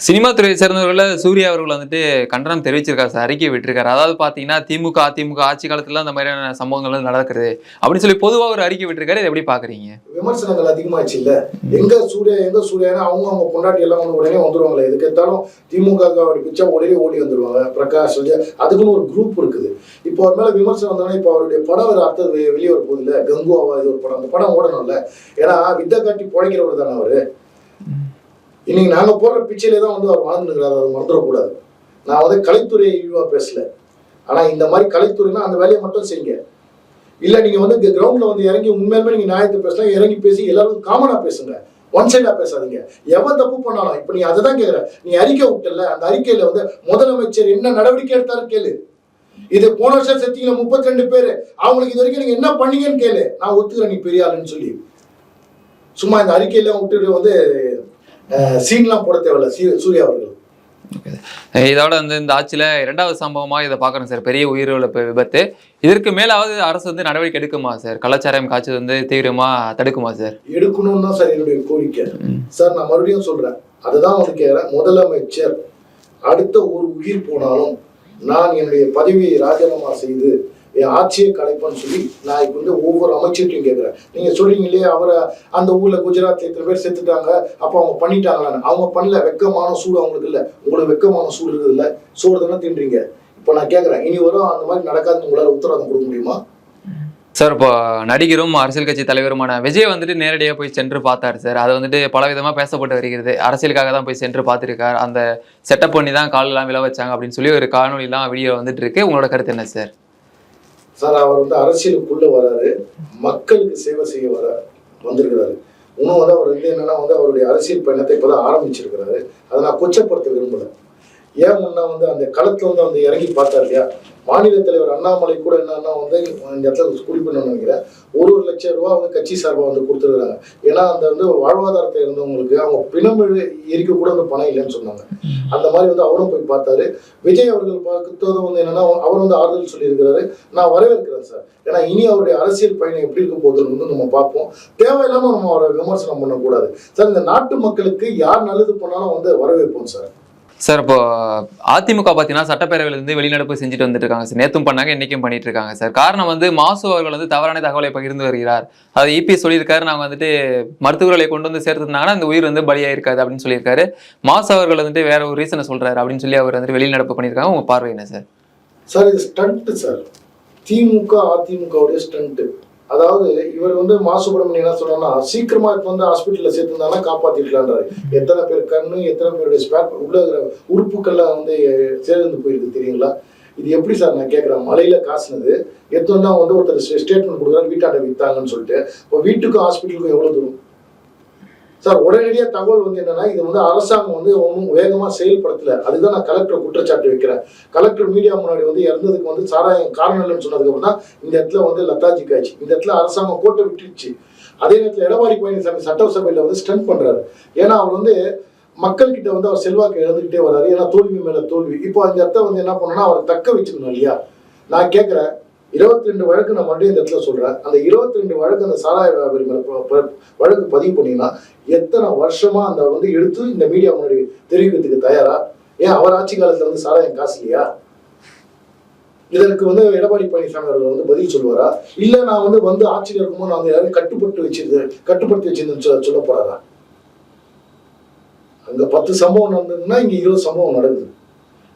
சினிமா துறையை சேர்ந்தவர்கள சூர்யா அவர்கள் வந்துட்டு கண்டனம் தெரிவிச்சிருக்காரு சார் அறிக்கை விட்டுருக்காரு. அதாவது பார்த்தீங்கன்னா திமுக அதிமுக ஆட்சி காலத்துல அந்த மாதிரியான சம்பவங்கள் நடக்குது. அப்படின்னு சொல்லி பொதுவாக ஒரு அறிக்கை விட்டுருக்காரு. இதை எப்படி பாக்குறீங்க விமர்சனங்கள் அதிகமாச்சு இல்ல. எங்க சூர்யா எங்க சூர்யானா அவங்க அவங்க பொண்டாட்டி எல்லாம் வந்து உடனே வந்துருவாங்களே. எதுக்கு எடுத்தாலும் திமுக பிச்சா உடனே ஓடி வந்துருவாங்க. பிரகாஷ் அதுக்குன்னு ஒரு குரூப் இருக்குது. இப்போ அவர் மேல விமர்சனம் வந்தானே இப்போ அவருடைய படம் ஒரு அடுத்தது வெளியே வர போகுது இல்ல. கங்குவாவா இது ஒரு படம். அந்த படம் ஓடணும்ல. ஏன்னா வித்தை காட்டி பிழைக்கிறவர் தானே அவரு. இன்னைக்கு நாங்க போடுற பிச்சையிலே தான் வந்து அவர் வாழ்ந்துருக்கிறார் அதை மறந்துடக்கூடாது. நான் வந்து கலைத்துறையை இழிவா பேசல. ஆனா இந்த மாதிரி கலைத்துறைனா அந்த வேலையை மட்டும் செய்யுங்க. இல்ல நீங்க வந்து கிரவுண்ட்ல வந்து இறங்கி உண்மையிலுமே நீங்க நியாயத்தை பேசலாம் இறங்கி பேசி எல்லாரும் காமனா பேசுங்க. ஒன் சைடா பேசாதீங்க. எவன் தப்பு பண்ணாலும் இப்ப நீ அதை தான் கேக்குற. நீ அறிக்கை விட்டல அந்த அறிக்கையில வந்து முதலமைச்சர் என்ன நடவடிக்கை எடுத்தாரு கேளு. இது போன வருஷம் செத்தீங்க முப்பத்தி ரெண்டு பேரு. அவங்களுக்கு இது வரைக்கும் நீங்க என்ன பண்ணீங்கன்னு கேளு. நான் ஒத்துக்கிறேன் நீ பெரிய ஆளுன்னு சொல்லி. சும்மா இந்த அறிக்கையெல்லாம் விட்டுட்டு வந்து சீன்லாம் போட தேவையில்ல. சூர்யா அவர்கள். இதோட வந்து இந்த ஆட்சியில இரண்டாவது சம்பவமா இதை பார்க்குறோம் சார். பெரிய உயிரிழப்பு விபத்து. இதற்கு மேலாவது அரசு வந்து நடவடிக்கை எடுக்குமா சார்? கலாச்சாரம் காய்ச்சல் வந்து தீவிரமா தடுக்குமா சார்? எடுக்கணும்னு தான் சார் என்னுடைய கோரிக்கை. சார் நான் மறுபடியும் சொல்றேன். அதுதான் வந்து கேட்கிறேன் முதலமைச்சர் அடுத்த ஒரு உயிர் போனாலும் நான் என்னுடைய பதவியை ராஜினாமா செய்து ஆட்சியை கலைப்பேன்னு சொல்லி நான் இப்போ வந்து ஒவ்வொரு அமைச்சர்கிட்டையும் கேட்குறேன் நீங்கள் சொல்கிறீங்க இல்லையா அவரை அந்த ஊரில் குஜராத் இத்தனை பேர் செத்துட்டாங்க அப்போ அவங்க பண்ணிட்டாங்களான்னு அவங்க பண்ணல வெக்கமான சூடு அவங்களுக்கு இல்லை. உங்களுக்கு வெக்கமான சூடு இருக்குது இல்லை? சோறு தானே தின்றீங்க. இப்போ நான் கேட்குறேன் இனி வரும் அந்த மாதிரி நடக்காது உங்களால் உத்தரவாதம் கொடுக்க முடியுமா? சார் இப்போ நடிகரும் அரசியல் கட்சி தலைவருமான விஜய் வந்துட்டு நேரடியாக போய் சென்று பார்த்தாரு சார். அது வந்துட்டு பல விதமாக பேசப்பட்டு வருகிறது. அரசியலுக்காக தான் போய் சென்று பார்த்துருக்கார். அந்த செட்டப் பண்ணி தான் காலெல்லாம் விழ வச்சாங்க அப்படின்னு சொல்லி ஒரு காணொலிலாம் வீடியோ வந்துட்டு இருக்கு. உங்களோட கருத்து என்ன சார்? சார் அவர் வந்து அரசியலுக்குள்ள வராரு. மக்களுக்கு சேவை செய்ய வர வந்திருக்கிறாரு. இன்னும் வந்து அவர் வந்து என்னன்னா வந்து அவருடைய அரசியல் பயணத்தை இப்பதான் ஆரம்பிச்சிருக்கிறாரு. அதை நான் கொச்சப்படுத்த விரும்பலை. ஏன் முன்னா வந்து அந்த களத்தில் வந்து அந்த இறங்கி பார்த்தார் இல்லையா? மாநில தலைவர் அண்ணாமலை கூட என்னன்னா வந்து இந்த இடத்துல குறிப்பிடணும்னு நினைக்கிறேன். ஒரு ஒரு லட்சம் ரூபா வந்து கட்சி சார்பாக வந்து கொடுத்துருக்காங்க ஏன்னா அந்த வந்து வாழ்வாதாரத்தை இருந்தவங்களுக்கு அவங்க பிணம் எரிக்க கூட வந்து பணம் இல்லைன்னு சொன்னாங்க. அந்த மாதிரி வந்து அவரும் போய் பார்த்தாரு. விஜய் அவர்கள் பார்த்தது வந்து என்னன்னா அவர் வந்து ஆறுதல் சொல்லியிருக்கிறாரு. நான் வரவேற்கிறேன் சார். ஏன்னா இனி அவருடைய அரசியல் பயணம் எப்படி இருக்க போகுதுன்னு வந்து நம்ம பார்ப்போம். தேவையில்லாமல் நம்ம அவரை விமர்சனம் பண்ணக்கூடாது. சார் இந்த நாட்டு மக்களுக்கு யார் நல்லது பண்ணாலும் வந்து வரவேற்போம் சார். சார் இப்போ அதிமுக பார்த்தீங்கன்னா சட்டப்பேரவையில இருந்து வெளிநடப்பு செஞ்சுட்டு வந்துட்டு இருக்காங்க சார். நேத்தும் பண்ணாங்க இன்னைக்கும் பண்ணிட்டு இருக்காங்க சார். காரணம் வந்து மாசு அவர்கள் வந்து தவறான தகவலை பகிர்ந்து வருகிறார். அது இபி சொல்லியிருக்காரு நாங்கள் வந்துட்டு மருத்துவர்களை கொண்டு வந்து சேர்த்துருந்தாங்கன்னா அந்த உயிர் வந்து பலியாயிருக்காது அப்படின்னு சொல்லியிருக்காரு. மாசு அவர்கள் வந்துட்டு வேற ஒரு ரீசனை சொல்றாரு அப்படின்னு சொல்லி அவர் வந்துட்டு வெளிநடப்பு பண்ணியிருக்காங்க. உங்க பார்வை என்ன சார்? சார் இது ஸ்டண்ட் சார். திமுக அதிமுகவுடைய ஸ்டண்ட்டு அதாவது இவர் வந்து மாசுபடும் என்ன சொல்றாங்கன்னா சீக்கிரமா இப்ப வந்து ஹாஸ்பிட்டல்ல சேர்த்துருந்தாங்கன்னா காப்பாத்திருக்கலான்றாரு. எத்தனை பேர் கண்ணு எத்தனை பேருடைய ஸ்பேட் உள்ள இருக்கிற உறுப்புக்கள்லாம் வந்து சேர்ந்து போயிருக்கு தெரியுங்களா? இது எப்படி சார் நான் கேட்குறேன் மலையில காசுனது எடுத்து வந்தா வந்து ஒருத்தர் ஸ்டேட்மெண்ட் கொடுக்குறாரு வீட்டாண்ட வித்தாங்கன்னு சொல்லிட்டு. இப்போ வீட்டுக்கும் ஹாஸ்பிட்டலுக்கும் எவ்வளவு தூரம்? சார் உடனடியாக தகவல் வந்து என்னன்னா இது வந்து அரசாங்கம் வந்து ஒன்றும் வேகமாக செயல்படுத்தல. அதுதான் நான் கலெக்டர் குற்றச்சாட்டு வைக்கிறேன். கலெக்டர் மீடியா முன்னாடி வந்து இறந்ததுக்கு வந்து சாராயம் காரணம் இல்லைன்னு சொன்னதுக்கு அப்புறம் தான் இந்த இடத்துல வந்து லத்தாஜி காய்ச்சி இந்த இடத்துல அரசாங்கம் கோட்டை விட்டுருச்சு. அதே நேரத்தில் எடப்பாடி பழனிசாமி சட்டசபையில் வந்து ஸ்டென்ட் பண்ணுறாரு ஏன்னா அவர் வந்து மக்கள்கிட்ட வந்து அவர் செல்வாக்கு இழந்துகிட்டே வர்றாரு. ஏன்னா தோல்வி மேலே தோல்வி. இப்போ அந்த இடத்த வந்து என்ன பண்ணணும்னா அவர் தக்க வச்சுக்கணும் இல்லையா? நான் கேட்குறேன் இருபத்தி ரெண்டு வழக்கு நான் மறுபடியும் இந்த இடத்துல சொல்றேன் அந்த இருபத்தி ரெண்டு வழக்கு அந்த சாராய வியாபாரி மேல வழக்கு பதிவு பண்ணீங்கன்னா எத்தனை வருஷமா அந்த வந்து எடுத்து இந்த மீடியா முன்னாடி தெரிவிக்கிறதுக்கு தயாரா? ஏன் அவர் ஆட்சி காலத்துல வந்து சாராயம் காசு இல்லையா? இதற்கு வந்து எடப்பாடி பழனிசாமி அவர்கள் வந்து பதில் சொல்லுவாரா? இல்ல நான் வந்து வந்து ஆட்சியில் இருக்கும்போது நான் வந்து யாரையும் கட்டுப்பட்டு வச்சிருந்து கட்டுப்படுத்தி வச்சிருந்தேன்னு சொல்ல சொல்ல போறாரா? அங்க பத்து சம்பவம் நடந்ததுன்னா இங்க இருபது சம்பவம் நடக்குது.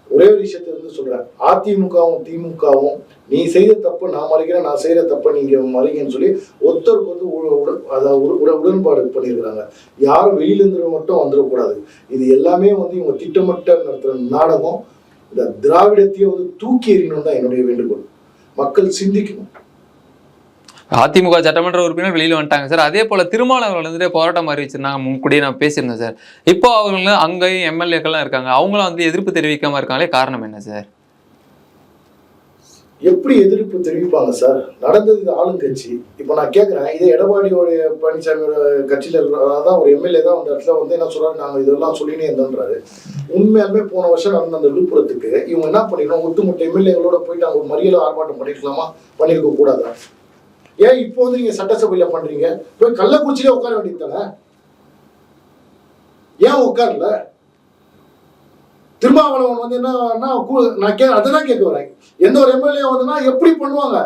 ஒரே ஒரு விஷயத்த வந்து சொல்றேன். அதிமுகவும் திமுகவும் நீ செய்த தப்பு நான் மறைக்கிறேன் நான் செய்யற தப்பை நீங்க மறைங்கன்னு சொல்லி ஒருத்தருக்கு வந்து உட- உட- அதாவது உடன்பாடு பண்ணியிருக்கிறாங்க. யாரும் வெளியிலிருந்து மட்டும் வந்துடக்கூடாது. இது எல்லாமே வந்து இவங்க திட்டமிட்ட நடத்துற நாடகம். இந்த திராவிடத்தையே வந்து தூக்கி எறியணும் தான் என்னுடைய வேண்டுகோள். மக்கள் சிந்திக்கணும். அதிமுக சட்டமன்ற உறுப்பினர் வெளியில வந்துட்டாங்க சார். அதே போல திருமாவளவர்கள் வந்துட்டு போராட்டம் அறிவிச்சிருந்தாங்க. முன்கூடியே நான் பேசியிருந்தேன் சார். இப்போ அவங்க அங்கேயும் எம்எல்ஏக்கள்லாம் இருக்காங்க. அவங்களும் வந்து எதிர்ப்பு தெரிவிக்காம இருக்காங்களே காரணம் என்ன சார்? எப்படி எதிர்ப்பு தெரிவிப்பாங்க சார்? நடந்தது இது ஆளுங்கட்சி. இப்போ நான் கேட்குறேன் இதே எடப்பாடியோடைய பழனிசாமியோட கட்சியில் இருக்கிறதா தான் ஒரு எம்எல்ஏ தான் அந்த இடத்துல வந்து என்ன சொல்கிறாரு நாங்கள் இதெல்லாம் சொல்லினே இருந்தோன்றாரு. உண்மையாலுமே போன வருஷம் நடந்த அந்த விழுப்புரத்துக்கு இவங்க என்ன பண்ணிக்கணும்? ஒட்டுமொத்த எம்எல்ஏகளோட போயிட்டு அவங்க ஒரு மறியல ஆர்ப்பாட்டம் பண்ணிருக்கலாமா பண்ணியிருக்க கூடாதா? ஏன் இப்போ வந்து நீங்க சட்டசபையில பண்றீங்க? போய் கள்ளக்குறிச்சியிலே உட்கார வேண்டியது தானே? ஏன் உட்காரல? திருமாவளவன் வந்து என்ன நான் நான் கே அதுதான் கேட்க வரேன். எந்த ஒரு எம்எல்ஏ வந்துன்னா எப்படி பண்ணுவாங்க?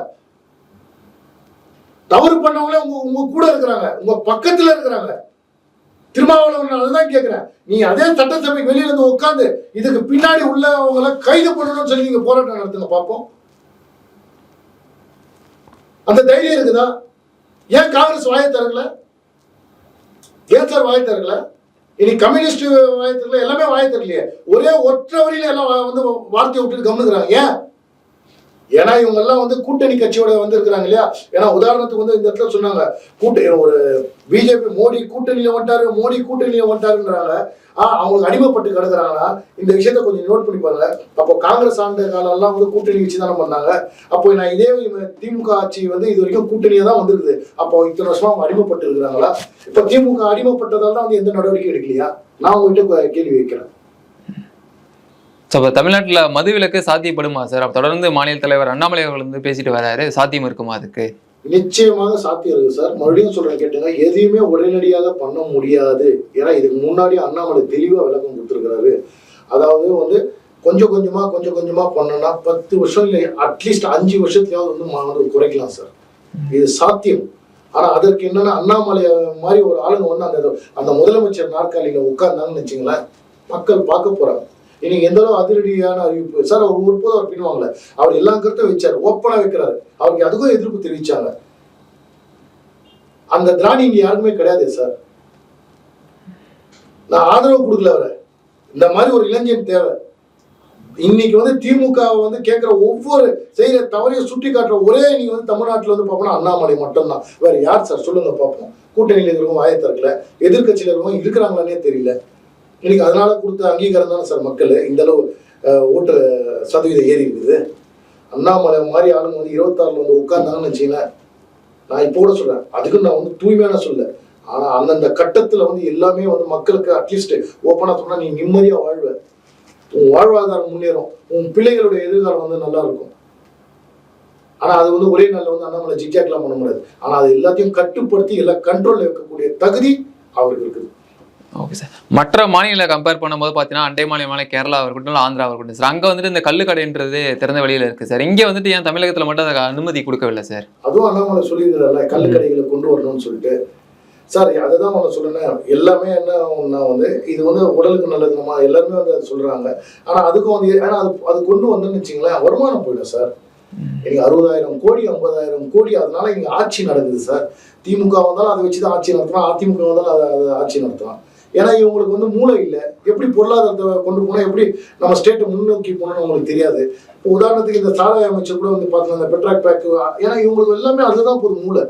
தவறு பண்ணவங்களே உங்க உங்க கூட இருக்கிறாங்க. உங்க பக்கத்துல இருக்கிறாங்க. திருமாவளவன் அதுதான் கேட்கிறேன். நீ அதே சட்டசபை வெளியில இருந்து உட்காந்து இதுக்கு பின்னாடி உள்ளவங்களை கைது பண்ணணும்னு சொல்லி நீங்க போராட்டம் நடத்துங்க பார்ப்போம் அந்த தைரியம் இருக்குதா? ஏன் காங்கிரஸ் வாயை திறக்கல? ஏன் சார் வாயை திறக்கல? இனி கம்யூனிஸ்ட் வாயை திறக்கல? எல்லாமே வாயை திறக்கலையே. ஒரே ஒற்றை வழியில எல்லாம் வந்து வார்த்தையை விட்டுட்டு கவனிக்கிறாங்க ஏன்? ஏன்னா இவங்க எல்லாம் வந்து கூட்டணி கட்சியோட வந்து இருக்கிறாங்க இல்லையா? ஏன்னா உதாரணத்துக்கு வந்து இந்த இடத்துல சொன்னாங்க கூட்டணி ஒரு பிஜேபி மோடி கூட்டணியில வந்துட்டாரு மோடி கூட்டணியில வந்துட்டாருன்றாங்க. ஆஹ் அவங்களுக்கு அடிமைப்பட்டு கிடக்குறாங்கன்னா இந்த விஷயத்த கொஞ்சம் நோட் பண்ணி பாருங்க. அப்போ காங்கிரஸ் ஆண்ட காலம் எல்லாம் வந்து கூட்டணி வச்சு தானே பண்ணாங்க. அப்போ நான் இதே இவங்க திமுக ஆட்சி வந்து இது வரைக்கும் கூட்டணியா தான் வந்திருக்குது. அப்போ இத்தனை வருஷமா அவங்க அடிமைப்பட்டு இருக்கிறாங்களா? இப்போ திமுக அடிமைப்பட்டதால தான் வந்து எந்த நடவடிக்கை எடுக்கலையா? நான் உங்ககிட்ட கேள்வி வைக்கிறேன். ஸோ இப்போ தமிழ்நாட்டில் மதுவிலக்கு சாத்தியப்படுமா சார் அப்போ தொடர்ந்து மாநில தலைவர் அண்ணாமலை அவர்கள் வந்து பேசிட்டு வராரு. சாத்தியம் இருக்குமா அதுக்கு? நிச்சயமாக சாத்தியம் இருக்கு சார் மறுபடியும் சொல்றேன் கேட்டுங்க. எதையுமே உடனடியாக பண்ண முடியாது. ஏன்னா இதுக்கு முன்னாடி அண்ணாமலை தெளிவாக விளக்கம் கொடுத்துருக்கிறாரு. அதாவது வந்து கொஞ்சம் கொஞ்சமா கொஞ்சம் கொஞ்சமா பண்ணோம்னா பத்து வருஷம் இல்லை அட்லீஸ்ட் அஞ்சு வருஷத்துலயாவது வந்து மா- குறைக்கலாம் சார் இது சாத்தியம். ஆனா அதற்கு என்னன்னா அண்ணாமலை மாதிரி ஒரு ஆளுங்க வந்து அந்த அந்த முதலமைச்சர் நாற்காலியில உட்கார்ந்தாங்கன்னு வச்சுங்களேன் மக்கள் பார்க்க போறாங்க. இன்னைக்கு எந்த அளவு அதிரடியான அறிவிப்பு? சார் அவர் ஒருபோதும் அவர் பின்வாங்கல. அவர் எல்லா கருத்தும் வச்சார். ஓப்பனா வைக்கிறாரு. அவருக்கு அதுக்கும் எதிர்ப்பு தெரிவிச்சாங்க. அந்த திராணி இங்க யாருமே கிடையாது சார். நான் ஆதரவு கொடுக்கல அவரை. இந்த மாதிரி ஒரு இளைஞன் தேவை. இன்னைக்கு வந்து திமுக வந்து கேட்கிற ஒவ்வொரு செய்யற தவறையை சுட்டி காட்டுற ஒரே நீங்க வந்து தமிழ்நாட்டுல வந்து பார்ப்போம்னா அண்ணாமலை மட்டும்தான். வேற யார் சார்? சொல்லுங்க பார்ப்போம் கூட்டணியில் இருக்கிறவங்க வாயை திறக்கல. எதிர்க்கட்சியில் இருக்கிறவங்க இருக்கிறாங்களானே தெரியல. இன்னைக்கு அதனால கொடுத்த அங்கீகாரம் தானே சார் மக்கள்? இந்த அளவு ஓட்டு சதவீதம் ஏறி இருக்குது. அண்ணாமலை மாதிரி ஆளுங்க வந்து இருபத்தாறுல வந்து உட்கார்ந்தாங்கன்னு வச்சுங்களேன் நான் இப்போ கூட சொல்றேன். அதுக்கு நான் வந்து தூய்மையான சொல்ல. ஆனா அந்தந்த கட்டத்துல வந்து எல்லாமே வந்து மக்களுக்கு அட்லீஸ்ட் ஓப்பனா சொன்னா நீ நிம்மதியா வாழ்வ. உன் வாழ்வாதாரம் முன்னேறும். உன் பிள்ளைகளுடைய எதிர்காலம் வந்து நல்லா இருக்கும். ஆனா அது வந்து ஒரே நாள்ல வந்து அண்ணாமலை ஜிக்ஜாக்லாம் பண்ண முடியாது. ஆனா அது எல்லாத்தையும் கட்டுப்படுத்தி எல்லாம் கண்ட்ரோல்ல வைக்கக்கூடிய தகுதி அவருக்கு இருக்குது. ஓகே சார் மற்ற மாநில கம்பேர் பண்ணும்போது பார்த்தீங்கன்னா அண்டை மாநிலமான கேரளா இருக்கட்டும் இல்ல ஆந்திரா இருக்கட்டும் சார் அங்கே வந்துட்டு இந்த கல்லு கடைன்றது திறந்த வெளியில இருக்கு சார் இங்கே வந்துட்டு ஏன் தமிழகத்தில் மட்டும் அதுக்கு அனுமதி கொடுக்கவில்லை சார் அதுவும் அண்ணாமலை சொல்லியிருந்தாருல கல்லுக்கடைகளை கொண்டு வரணும்னு சொல்லிட்டு. சார் அதுதான் உன சொல்றேன். எல்லாமே என்ன ஒண்ணா வந்து இது வந்து உடலுக்கு நல்லது நம்ம எல்லாருமே வந்து அதை சொல்றாங்க. ஆனா அதுக்கும் வந்து ஏன்னா அது அது கொண்டு வந்தோம்னு வச்சுங்களேன் வருமானம் போயிடும் சார் இன்னைக்கு அறுபதாயிரம் கோடி ஐம்பதாயிரம் கோடி அதனால இங்க ஆட்சி நடக்குது சார் திமுக வந்தாலும் அதை வச்சு தான் ஆட்சி நடத்தலாம் அதிமுக வந்தாலும் அதை அதை ஆட்சி நடத்தலாம் ஏன்னா இவங்களுக்கு வந்து மூளை இல்லை. எப்படி பொருளாதாரத்தை கொண்டு போனால் எப்படி நம்ம ஸ்டேட்டை முன்னோக்கி போகணும்னு அவங்களுக்கு தெரியாது. இப்போ உதாரணத்துக்கு இந்த சாலை அமைச்சர் கூட வந்து பார்த்தீங்கன்னா இந்த பெட்ராக் பேக்கு ஏன்னா இவங்களுக்கு எல்லாமே அதுதான் போதும் மூளை.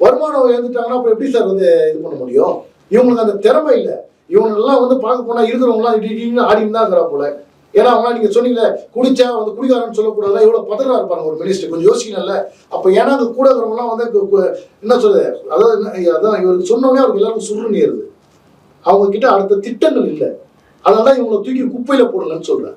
வருமானம் எழுந்துட்டாங்கன்னா அப்புறம் எப்படி சார் வந்து இது பண்ண முடியும்? இவங்களுக்கு அந்த திறமை இல்லை. இவங்கெல்லாம் வந்து பார்க்க போனா இருக்கிறவங்களாம் இடின்னு ஆடின்னு தான் இருக்கிறா போல. ஏன்னா அவங்க நீங்க சொன்னீங்களே குடிச்சா வந்து குடிகாரன்னு சொல்லக்கூடாது எவ்வளவு பதறா இருப்பாங்க ஒரு மினிஸ்டர் கொஞ்சம் யோசிக்கணும்ல. அப்ப ஏன்னா அந்த கூட இருக்கிறவங்கலாம் வந்து என்ன சொல்றது? அதாவது அதான் இவருக்கு சொன்னோடனே அவருக்கு எல்லாருக்கும் சுருன்னு ஏறுது. அவங்க கிட்ட அடுத்த திட்டங்கள் இல்லை. அதனால தான் இவங்களை தூக்கி குப்பையில போடுங்கன்னு சொல்றேன்.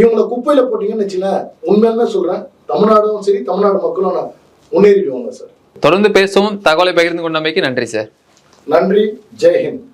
இவங்களை குப்பையில போட்டீங்கன்னு வச்சுங்களேன் உண்மையிலுமே சொல்றேன் தமிழ்நாடும் சரி தமிழ்நாடு மக்களும் நான் முன்னேறிடுவாங்க சார். தொடர்ந்து பேசுவோம். தகவலை பகிர்ந்து கொண்டமைக்கு நன்றி சார். நன்றி. ஜெய்ஹிந்த்